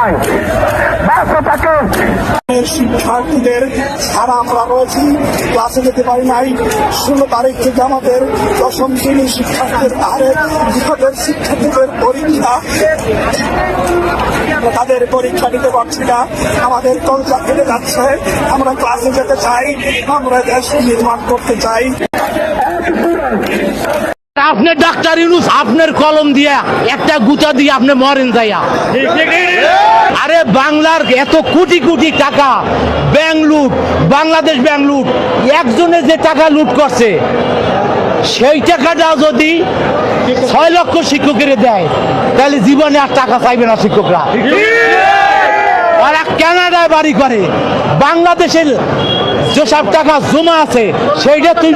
নয়। শিক্ষার্থীদের ছাড়া আমরা রয়েছি ক্লাসে যেতে পারি নাই। ষোলো তারিখ থেকে আমাদের দশম শ্রেণির শিক্ষার্থীদের আরে বিপদের শিক্ষার্থীদের পরীক্ষা। তাদের পরীক্ষা দিতে পারছি না। আমাদের কলকা ফেলে যাচ্ছে। আমরা ক্লাসে যেতে চাই। আমরা দেশ নির্মাণ করতে চাই। আপনার ডাক্তার ইউনুস আপনার কলম দিয়া একটা গুতা দিয়ে আপনি মরেন যাইয়া। বাংলার এত কোটি কোটি টাকা ব্যাংক লুট, বাংলাদেশ ব্যাংক লুট, একজনে যে টাকা লুট করছে, সেই টাকাটা যদি ছয় লক্ষ শিক্ষকের দেয়, তাহলে জীবনে আর টাকা চাইবে না শিক্ষকরা। তারা কানাডায় বাড়ি করে, বাংলাদেশের যেসব টাকা জমা আছে, সেইটা তুই